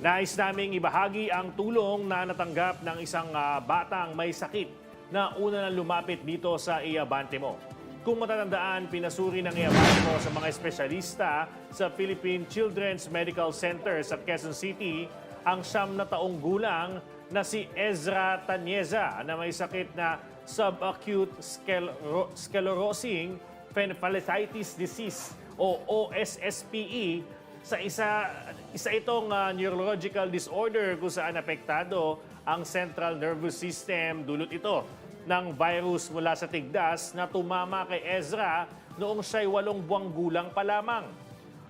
Nais naming ibahagi ang tulong na natanggap ng isang ah, batang may sakit na una nang lumapit dito sa Iabante mo. Kung matatandaan, pinasuri ng Iabante mo sa mga espesyalista sa Philippine Children's Medical Center sa Quezon City ang siyam na taong gulang na si Ezra Tanyeza na may sakit na subacute sclero- sclerosing phenphalitis disease o OSSPE sa isa isa itong ah, neurological disorder kung saan apektado ang central nervous system dulot ito ng virus mula sa tigdas na tumama kay Ezra noong siya'y walong buwang gulang pa lamang.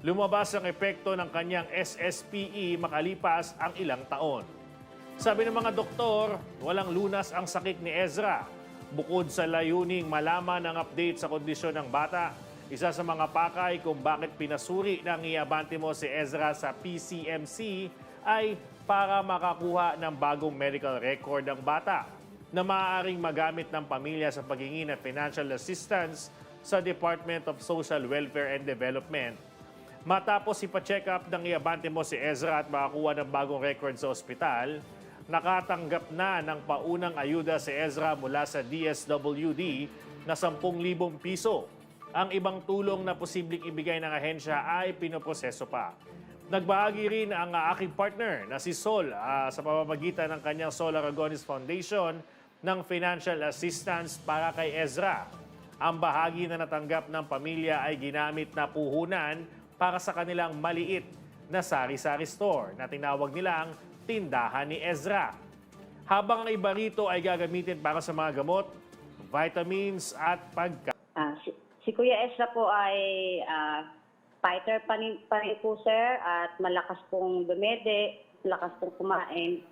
Lumabas ang epekto ng kanyang SSPE makalipas ang ilang taon. Sabi ng mga doktor, walang lunas ang sakit ni Ezra. Bukod sa layuning malaman ang update sa kondisyon ng bata, isa sa mga pakay kung bakit pinasuri ng iabante mo si Ezra sa PCMC ay para makakuha ng bagong medical record ng bata na maaaring magamit ng pamilya sa paghingi ng financial assistance sa Department of Social Welfare and Development Matapos ipa-check up ng iabante mo si Ezra at makakuha ng bagong record sa ospital, nakatanggap na ng paunang ayuda si Ezra mula sa DSWD na 10,000 piso. Ang ibang tulong na posibleng ibigay ng ahensya ay pinoproseso pa. Nagbahagi rin ang aking partner na si Sol ah, sa pamamagitan ng kanyang Sol Aragonis Foundation ng financial assistance para kay Ezra. Ang bahagi na natanggap ng pamilya ay ginamit na puhunan para sa kanilang maliit na sari-sari store na tinawag nilang tindahan ni Ezra. Habang ang iba rito ay gagamitin para sa mga gamot, vitamins at pagka Ah, si, Kuya Ezra po ay ah, fighter pa rin, pa rin po, sir, at malakas pong dumede, malakas pong kumain.